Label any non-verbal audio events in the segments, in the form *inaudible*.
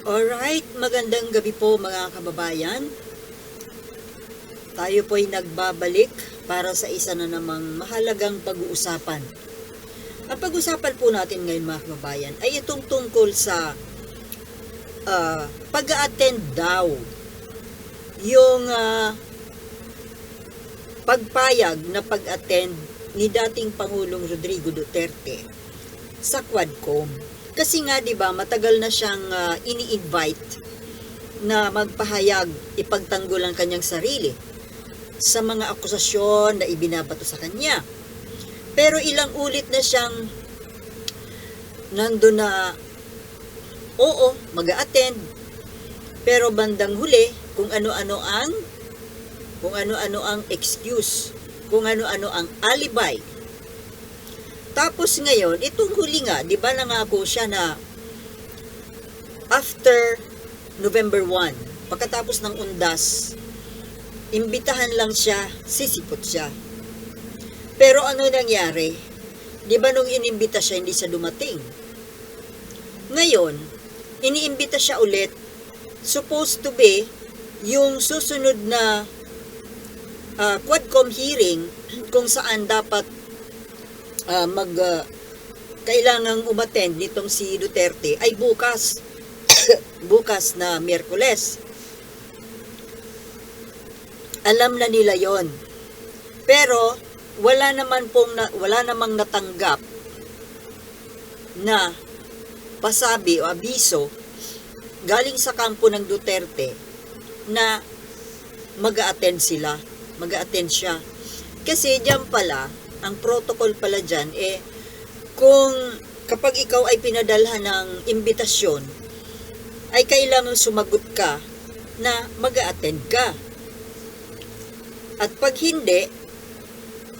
Alright, magandang gabi po mga kababayan. Tayo po'y nagbabalik para sa isa na namang mahalagang pag-uusapan. Ang pag-usapan po natin ngayon mga kababayan ay itong tungkol sa ah, pag-attend daw yung ah, pagpayag na pag-attend ni dating Pangulong Rodrigo Duterte sa Quadcom. Kasi nga 'di ba, matagal na siyang ah, ini-invite na magpahayag, ipagtanggol ang kanyang sarili sa mga akusasyon na ibinabato sa kanya. Pero ilang ulit na siyang nando na oo, mag attend pero bandang huli kung ano-ano ang kung ano-ano ang excuse, kung ano-ano ang alibi tapos ngayon, itong huli nga, di ba nangako siya na after November 1, pagkatapos ng undas, imbitahan lang siya, sisipot siya. Pero ano nangyari? Di ba nung inimbita siya, hindi siya dumating? Ngayon, iniimbita siya ulit, supposed to be yung susunod na ah, Quadcom hearing kung saan dapat ah, mag ah, kailangang umattend nitong si Duterte ay bukas *coughs* bukas na Miyerkules. Alam na nila 'yon. Pero wala naman pong na, wala namang natanggap na pasabi o abiso galing sa kampo ng Duterte na mag-attend sila, mag-attend siya. Kasi diyan pala, ang protocol pala dyan, eh, kung kapag ikaw ay pinadalhan ng imbitasyon, ay kailangan sumagot ka na mag attend ka. At pag hindi,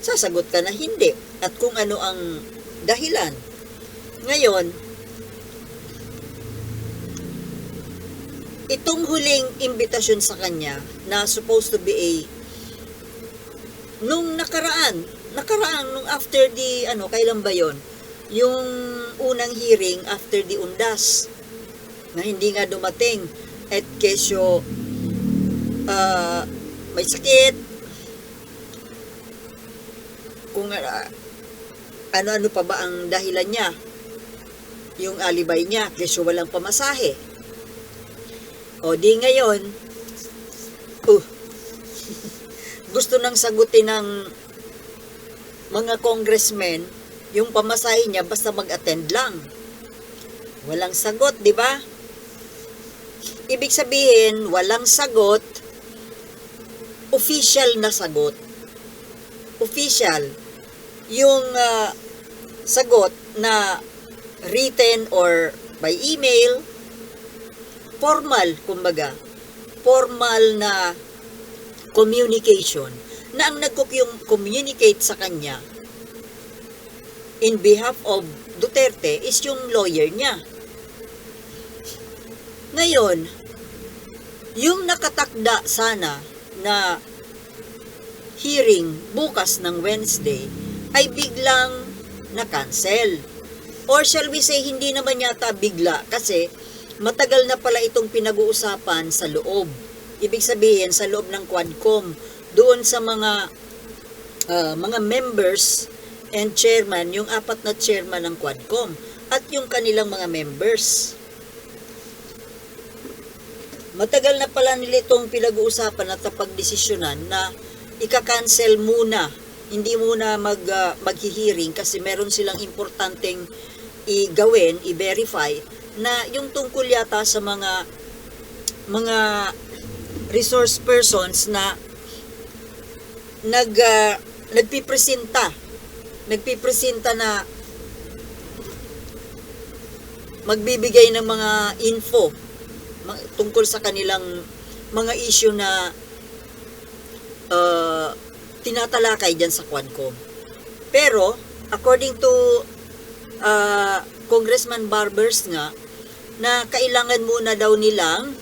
sasagot ka na hindi. At kung ano ang dahilan. Ngayon, itong huling imbitasyon sa kanya na supposed to be a nung nakaraan, nakaraan nung after the ano, kailan ba 'yon? Yung unang hearing after the undas na hindi nga dumating. At kesyo ah, may sakit. Kung ah, ano-ano pa ba ang dahilan niya? Yung alibay niya kesyo walang pamasahe. O di ngayon uh, *laughs* gusto nang sagutin ng mga congressmen yung pamasahe niya basta mag-attend lang. Walang sagot, di ba? Ibig sabihin, walang sagot, official na sagot. Official. Yung ah, sagot na written or by email, formal, kumbaga. Formal na communication na ang nagko-communicate sa kanya in behalf of Duterte is yung lawyer niya. Ngayon, yung nakatakda sana na hearing bukas ng Wednesday ay biglang na-cancel. Or shall we say, hindi naman yata bigla kasi matagal na pala itong pinag-uusapan sa loob. Ibig sabihin, sa loob ng Quadcom, doon sa mga ah, mga members and chairman, yung apat na chairman ng Quadcom at yung kanilang mga members. Matagal na pala nila itong pinag-uusapan at napagdesisyonan na ika-cancel muna, hindi muna mag, ah, maghihiring kasi meron silang importanteng i-gawin, i-verify na yung tungkol yata sa mga mga resource persons na nag ah, nagpipresenta nagpipresenta na magbibigay ng mga info tungkol sa kanilang mga issue na uh, tinatalakay dyan sa Quadcom. Pero, according to uh, Congressman Barbers nga, na kailangan muna daw nilang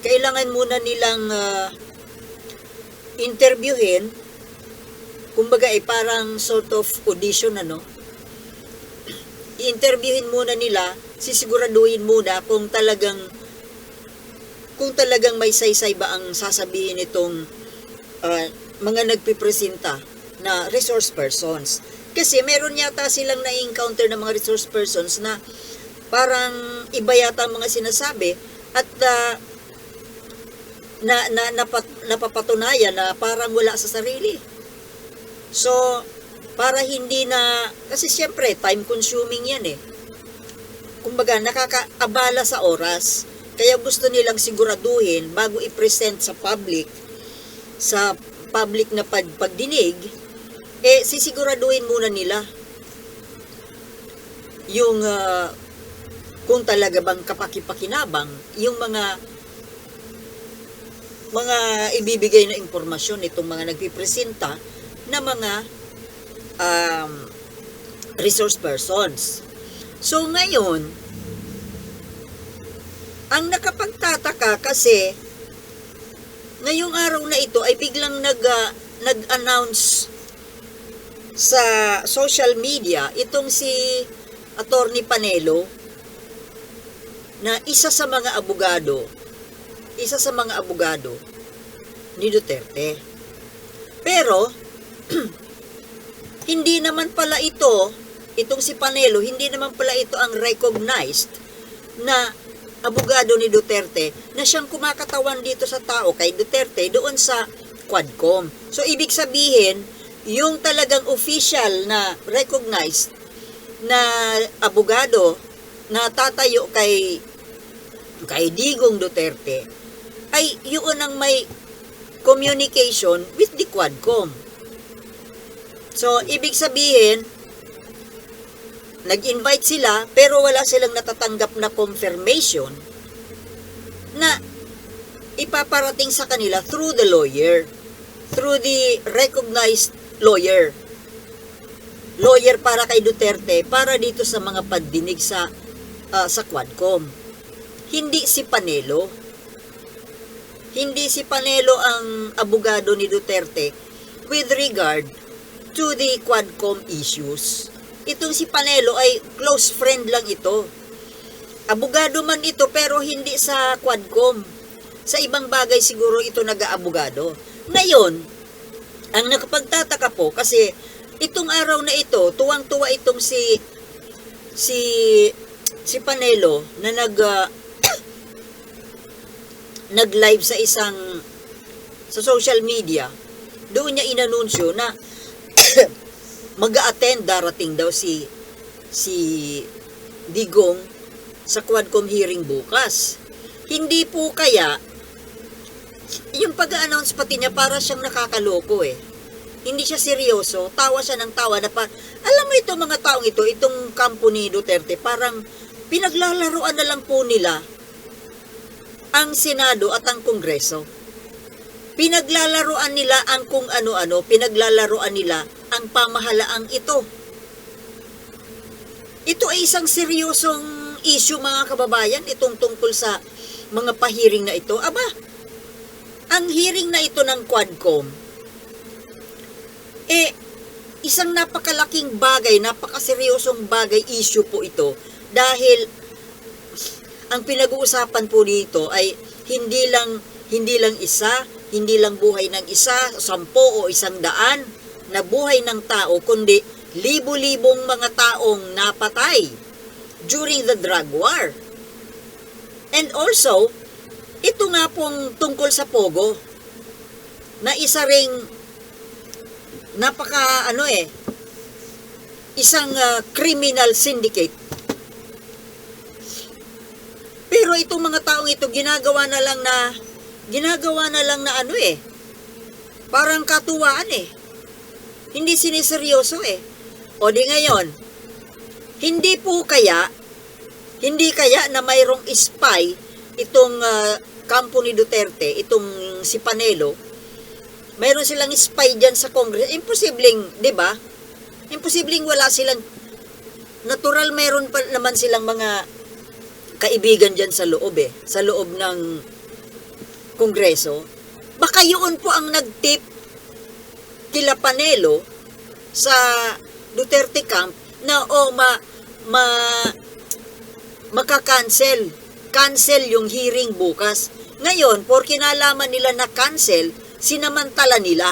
kailangan muna nilang uh, interviewin kumbaga ay parang sort of audition ano i-interviewin muna nila sisiguraduhin muna kung talagang kung talagang may saysay ba ang sasabihin nitong ah, mga nagpipresenta na resource persons. Kasi meron yata silang na-encounter ng mga resource persons na parang iba yata ang mga sinasabi at ah, na, na napat, napapatunayan na parang wala sa sarili. So, para hindi na, kasi siyempre, time consuming yan eh. Kumbaga, nakakaabala sa oras. Kaya gusto nilang siguraduhin bago i-present sa public, sa public na pag pagdinig, eh, sisiguraduhin muna nila yung ah, kung talaga bang kapakipakinabang, yung mga mga ibibigay na impormasyon nitong mga nagpipresenta na mga um, resource persons. So ngayon, ang nakapagtataka kasi ngayong araw na ito ay biglang nag, ah, nag-announce sa social media itong si Attorney Panelo na isa sa mga abogado isa sa mga abogado ni Duterte. Pero, *clears throat* hindi naman pala ito, itong si Panelo, hindi naman pala ito ang recognized na abogado ni Duterte na siyang kumakatawan dito sa tao kay Duterte doon sa Quadcom. So, ibig sabihin, yung talagang official na recognized na abogado na tatayo kay kay Digong Duterte ay yun ang may communication with the Quadcom. So, ibig sabihin, nag-invite sila pero wala silang natatanggap na confirmation na ipaparating sa kanila through the lawyer, through the recognized lawyer. Lawyer para kay Duterte, para dito sa mga pagdinig sa ah, sa Quadcom. Hindi si Panelo hindi si Panelo ang abogado ni Duterte with regard to the Quadcom issues. Itong si Panelo ay close friend lang ito. Abogado man ito pero hindi sa Quadcom. Sa ibang bagay siguro ito nag-aabogado. Ngayon, ang nakapagtataka po kasi itong araw na ito, tuwang-tuwa itong si si si Panelo na nag ah, nag-live sa isang sa social media, doon niya inanunsyo na *coughs* mag-attend darating daw si si Digong sa Quadcom hearing bukas. Hindi po kaya yung pag-announce pati niya para siyang nakakaloko eh. Hindi siya seryoso, tawa siya ng tawa na pa, alam mo ito mga taong ito, itong kampo ni Duterte, parang pinaglalaroan na lang po nila ang Senado at ang Kongreso. Pinaglalaroan nila ang kung ano-ano, pinaglalaroan nila ang pamahalaang ito. Ito ay isang seryosong issue mga kababayan, itong tungkol sa mga pahiring na ito. Aba, ang hearing na ito ng Quadcom, eh, isang napakalaking bagay, napakaseryosong bagay issue po ito dahil ang pinag-uusapan po dito ay hindi lang hindi lang isa, hindi lang buhay ng isa, sampo o isang daan na buhay ng tao, kundi libo-libong mga taong napatay during the drug war. And also, ito nga pong tungkol sa Pogo, na isa ring napaka ano eh, isang ah, criminal syndicate pero itong mga taong ito, ginagawa na lang na, ginagawa na lang na ano eh, parang katuwaan eh. Hindi siniseryoso eh. O di ngayon, hindi po kaya, hindi kaya na mayroong spy itong uh, kampo ni Duterte, itong si Panelo, mayroon silang spy dyan sa Congress. Imposibleng, di ba? Imposibleng wala silang, natural mayroon pa naman silang mga kaibigan dyan sa loob eh, sa loob ng kongreso, baka yun po ang nagtip kila Panelo sa Duterte camp na o oh, ma, ma makakancel. Cancel yung hearing bukas. Ngayon, por kinalaman nila na cancel, sinamantala nila.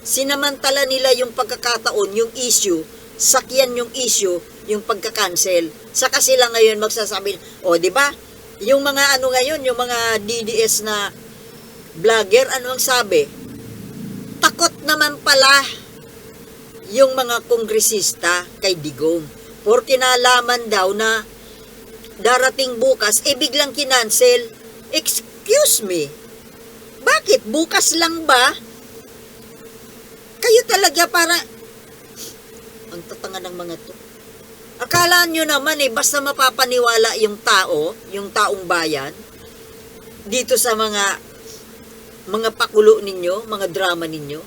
Sinamantala nila yung pagkakataon, yung issue, sakyan yung issue, yung pagka-cancel. Saka sila ngayon magsasabi, o di ba? Yung mga ano ngayon, yung mga DDS na vlogger, ano ang sabi? Takot naman pala yung mga kongresista kay Digong. Porque nalaman daw na darating bukas, eh biglang kinancel. Excuse me, bakit bukas lang ba? Kayo talaga para... Ang tatanga ng mga to. Akala nyo naman eh, basta mapapaniwala yung tao, yung taong bayan, dito sa mga mga pakulo ninyo, mga drama ninyo.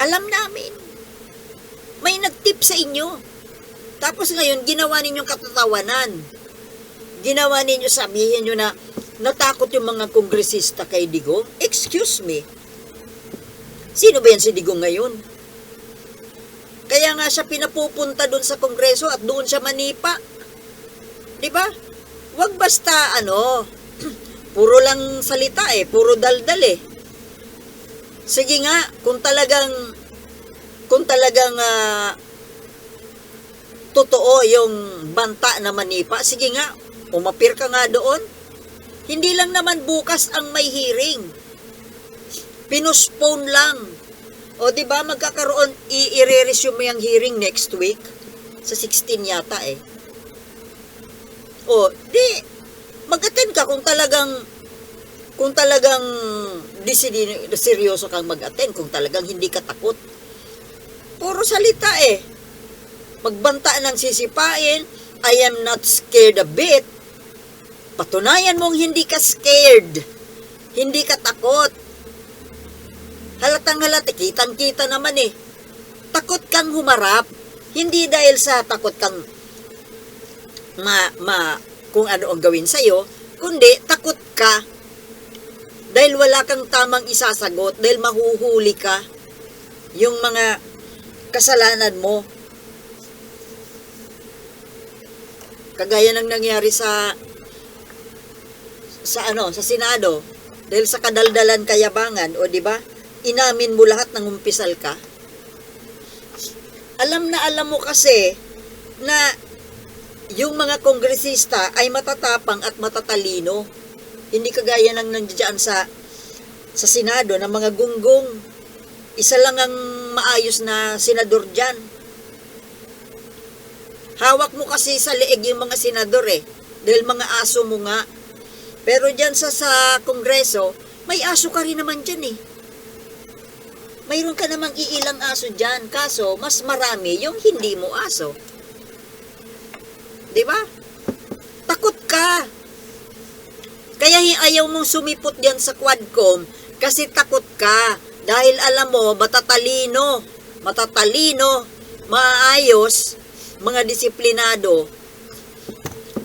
Alam namin. May nagtip sa inyo. Tapos ngayon, ginawa ninyong katatawanan. Ginawa ninyo, sabihin nyo na natakot yung mga kongresista kay Digong. Excuse me. Sino ba yan si Digong ngayon? Kaya nga siya pinapupunta doon sa kongreso at doon siya manipa. 'Di ba? Wag basta ano, *clears throat* puro lang salita eh, puro daldal eh. Sige nga, kung talagang kung talagang ah, totoo yung banta na manipa, sige nga, umapir ka nga doon. Hindi lang naman bukas ang may hearing. Pinuspone lang. O di ba magkakaroon i-resume yung hearing next week sa 16 yata eh. O di mag-attend ka kung talagang kung talagang di seryoso kang mag-attend, kung talagang hindi ka takot. Puro salita eh. Magbanta ng sisipain, I am not scared a bit. Patunayan mong hindi ka scared. Hindi ka takot. Halatang halata, kitang-kita naman eh. Takot kang humarap. Hindi dahil sa takot kang ma, ma, kung ano ang gawin sa'yo, kundi takot ka dahil wala kang tamang isasagot, dahil mahuhuli ka yung mga kasalanan mo. Kagaya ng nangyari sa sa ano, sa Senado, dahil sa kadaldalan kayabangan, o di ba? Inamin mo lahat ng umpisal ka. Alam na alam mo kasi na yung mga kongresista ay matatapang at matatalino. Hindi kagaya ng nandiyan sa sa Senado ng mga gunggong. Isa lang ang maayos na senador dyan. Hawak mo kasi sa leeg yung mga senador eh. Dahil mga aso mo nga. Pero dyan sa, sa kongreso, may aso ka rin naman dyan eh. Mayroon ka namang iilang aso dyan. Kaso, mas marami yung hindi mo aso. Di ba? Takot ka. Kaya ayaw mong sumipot dyan sa quadcom kasi takot ka. Dahil alam mo, matatalino, matatalino, maayos, mga disiplinado,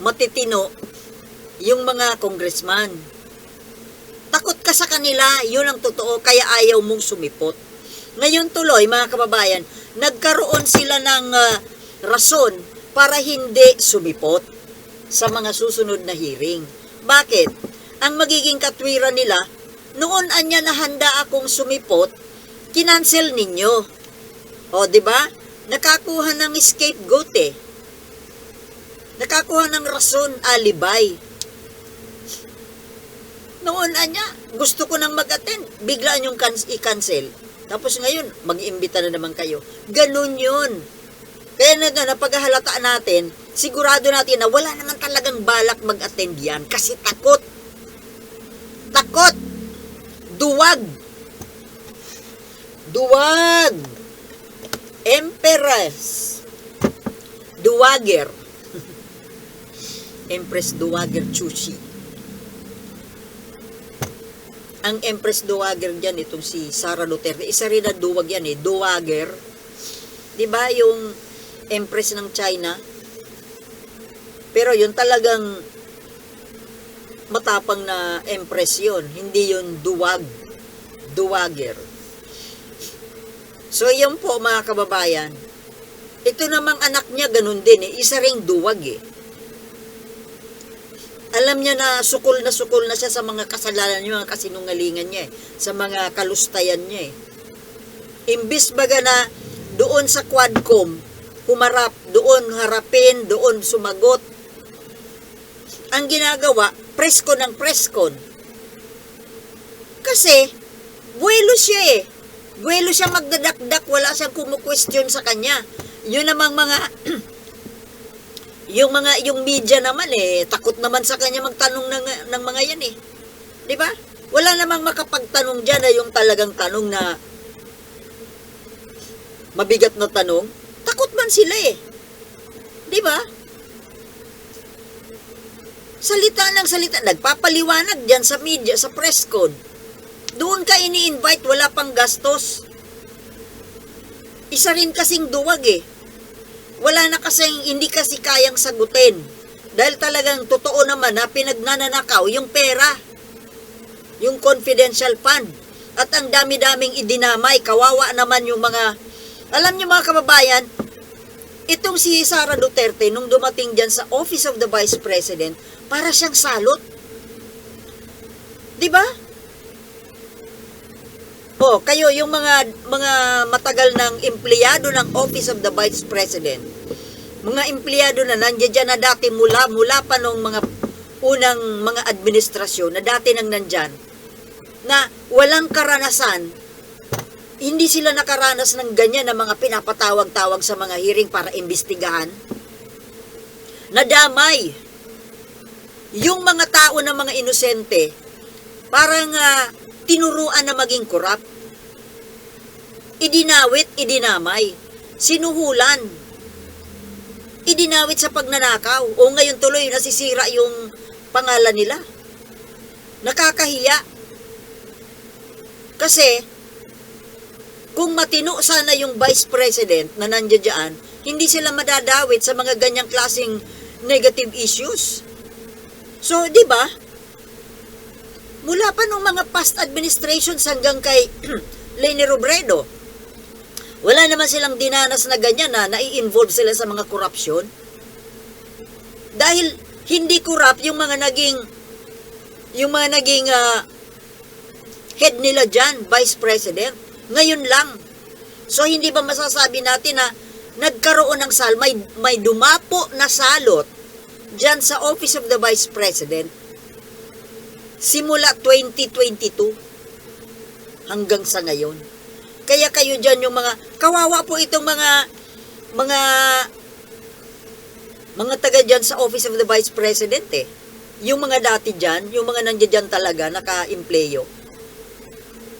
matitino, yung mga congressman. Takot ka sa kanila, yun ang totoo, kaya ayaw mong sumipot. Ngayon tuloy, mga kababayan, nagkaroon sila ng ah, rason para hindi sumipot sa mga susunod na hearing. Bakit? Ang magiging katwiran nila, noon anya na handa akong sumipot, kinansel ninyo. O, di ba? Nakakuha ng scapegoat eh. Nakakuha ng rason, alibay. Noon anya, gusto ko nang mag-attend, biglaan yung i-cancel. Tapos ngayon, mag-iimbita na naman kayo. Ganun yun. Kaya na, na napaghahalata natin, sigurado natin na wala naman talagang balak mag-attend yan kasi takot. Takot. Duwag. Duwag. Empress. Duwager. *laughs* Empress Duwager Chuchi. Ang Empress Duwager dyan, itong si Sara Duterte, isa rin na duwag yan eh, Duwager. Di ba yung Empress ng China? Pero yun talagang matapang na Empress yun, hindi yun duwag, duwager. So yun po mga kababayan, Ito namang anak niya ganun din eh. Isa ring duwag eh. Alam niya na sukol na sukol na siya sa mga kasalanan niya, mga kasinungalingan niya eh. Sa mga kalustayan niya eh. Imbis baga na doon sa quadcom, humarap, doon harapin, doon sumagot. Ang ginagawa, presko ng preskon. Kasi, buwelo siya eh. Buwelo siya magdadakdak, wala siyang kumukwestiyon sa kanya. Yun namang mga, *clears throat* yung mga, yung media naman eh, takot naman sa kanya magtanong ng, ng mga yan eh. Di ba? Wala namang makapagtanong dyan na yung talagang tanong na mabigat na tanong. Takot man sila eh. Di ba? Salita ng salita. Nagpapaliwanag dyan sa media, sa press con. Doon ka ini-invite, wala pang gastos. Isa rin kasing duwag eh. Wala na kasing, hindi kasi kayang sagutin. Dahil talagang totoo naman na pinagnananakaw yung pera. Yung confidential fund. At ang dami-daming idinamay, kawawa naman yung mga, alam niyo mga kababayan, itong si Sara Duterte, nung dumating dyan sa Office of the Vice President, para siyang salot. Di ba? Oh, kayo yung mga mga matagal ng empleyado ng Office of the Vice President. Mga empleyado na nandiyan na dati mula mula pa nung mga unang mga administrasyon na dati nang nandyan na walang karanasan hindi sila nakaranas ng ganyan na mga pinapatawag-tawag sa mga hearing para imbestigahan. Nadamay. Yung mga tao na mga inosente, parang ah, tinuruan na maging korap. Idinawit, idinamay. Sinuhulan. Idinawit sa pagnanakaw. O ngayon tuloy, nasisira yung pangalan nila. Nakakahiya. Kasi, kung matino sana yung vice president na nandiyan dyan, hindi sila madadawit sa mga ganyang klaseng negative issues. So, di ba? Mula pa nung mga past administrations hanggang kay *clears throat* Leni Robredo, wala naman silang dinanas na ganyan na nai-involve sila sa mga korupsyon. Dahil hindi corrupt yung mga naging yung mga naging ah, head nila dyan, vice president. Ngayon lang. So, hindi ba masasabi natin na nagkaroon ng sal, may, may dumapo na salot dyan sa Office of the Vice President simula 2022 hanggang sa ngayon. Kaya kayo dyan yung mga, kawawa po itong mga, mga, mga taga dyan sa Office of the Vice President eh. Yung mga dati dyan, yung mga nandiyan talaga, naka-impleyo.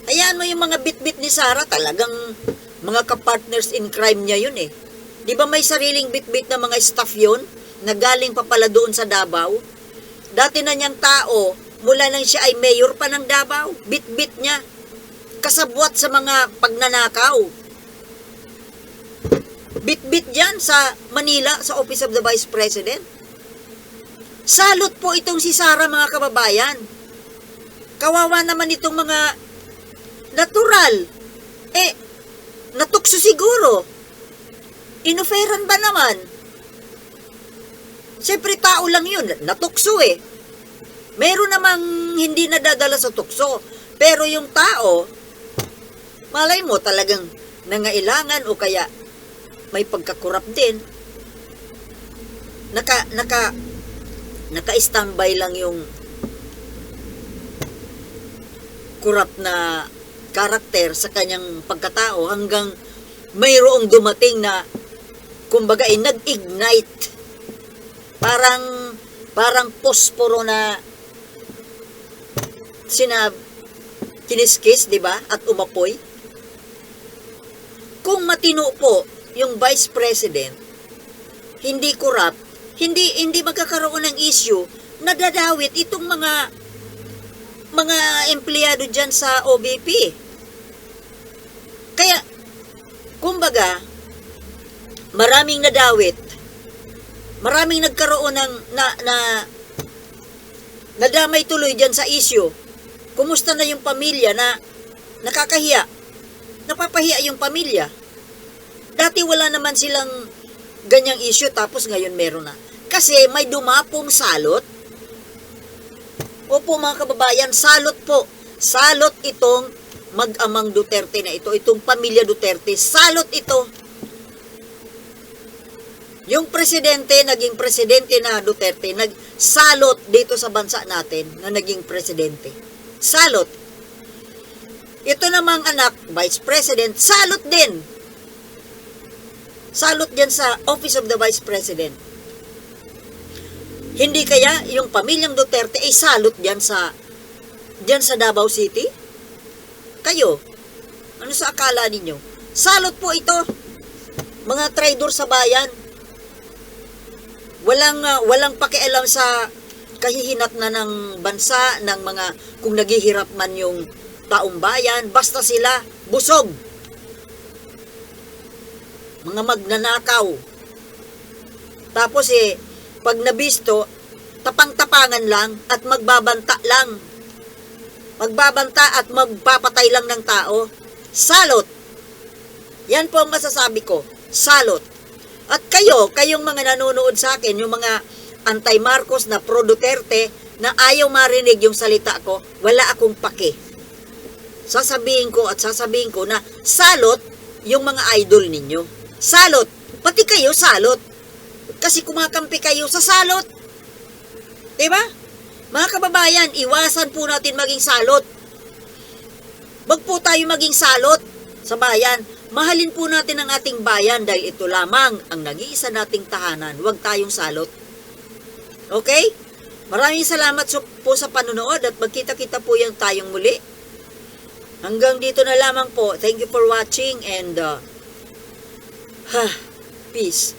Ayan mo yung mga bit-bit ni Sarah, talagang mga kapartners in crime niya yun eh. Di ba may sariling bit-bit na mga staff yun, na galing pa pala doon sa Davao? Dati na niyang tao, mula nang siya ay mayor pa ng Davao, bit-bit niya. Kasabwat sa mga pagnanakaw. Bit-bit yan sa Manila, sa Office of the Vice President. Salot po itong si Sarah mga kababayan. Kawawa naman itong mga natural. Eh, natukso siguro. Inoferan ba naman? Siyempre tao lang yun, natukso eh. Meron namang hindi nadadala sa tukso. Pero yung tao, malay mo talagang nangailangan o kaya may pagkakurap din. Naka, naka, naka-standby lang yung kurap na karakter sa kanyang pagkatao hanggang mayroong dumating na kumbaga ay nag-ignite parang parang posporo na sinab kiniskis, di ba? At umapoy. Kung matino po yung vice president, hindi corrupt, hindi hindi magkakaroon ng issue na dadawit itong mga mga empleyado dyan sa OBP. Kaya, kumbaga, maraming nadawit, maraming nagkaroon ng na, na nadamay tuloy dyan sa issue. Kumusta na yung pamilya na nakakahiya? Napapahiya yung pamilya. Dati wala naman silang ganyang issue tapos ngayon meron na. Kasi may dumapong salot. Opo mga kababayan, salot po. Salot itong mag-amang Duterte na ito, itong pamilya Duterte. Salot ito. Yung presidente, naging presidente na Duterte, nagsalot dito sa bansa natin na naging presidente. Salot. Ito namang anak, vice president, salot din. Salot din sa office of the vice president. Hindi kaya yung pamilyang Duterte ay salot diyan sa diyan sa Davao City? Kayo, ano sa akala ninyo? Salot po ito. Mga traidor sa bayan. Walang ah, walang pakialam sa kahihinat na ng bansa ng mga kung naghihirap man yung taong bayan, basta sila busog. Mga magnanakaw. Tapos eh, pag nabisto, tapang-tapangan lang at magbabanta lang. Magbabanta at magpapatay lang ng tao. Salot. Yan po ang masasabi ko. Salot. At kayo, kayong mga nanonood sa akin, yung mga anti-Marcos na pro-Duterte, na ayaw marinig yung salita ko, wala akong pake. Sasabihin ko at sasabihin ko na salot yung mga idol ninyo. Salot. Pati kayo salot. Kasi kumakampi kayo sa salot. Diba? Mga kababayan, iwasan po natin maging salot. Wag po tayo maging salot sa bayan. Mahalin po natin ang ating bayan dahil ito lamang ang nag-iisa nating tahanan. Huwag tayong salot. Okay? Maraming salamat po sa panonood at magkita-kita po yan tayong muli. Hanggang dito na lamang po. Thank you for watching and uh, ha, *sighs* peace.